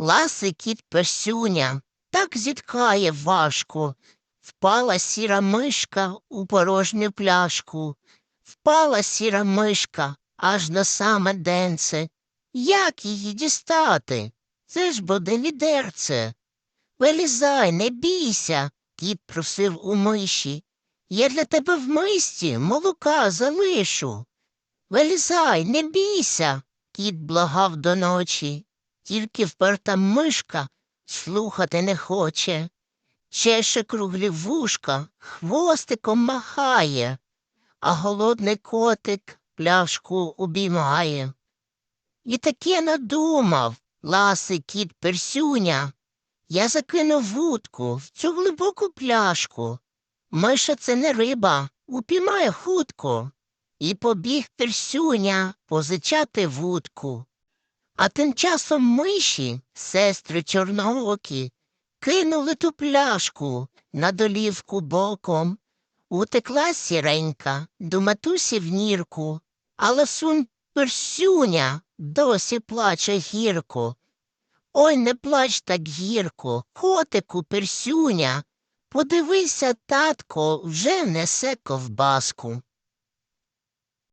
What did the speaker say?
Ласий кіт Персюня так зіткає важко. Впала сіра мишка у порожню пляшку. Впала сіра мишка аж на саме денце. Як її дістати? Це ж буде відерце. Вилізай, не бійся, кіт просив у миші. Я для тебе в мисті молока залишу. Вилізай, не бійся, кіт благав до ночі. Тільки вперта мишка слухати не хоче. Чеше круглі вушка, хвостиком махає, а голодний котик пляшку обіймає. І таке надумав, ласий кіт Персюня. Я закинув вудку в цю глибоку пляшку. Миша це не риба, упіймає хутко. І побіг Персюня позичати вудку. А тим часом миші, сестри чорноокі, кинули ту пляшку на долівку боком. Утекла сіренька до матусі в нірку, а ласунь Персюня досі плаче гірко. Ой, не плач так гірко, котику Персюня. Подивися, татко вже несе ковбаску.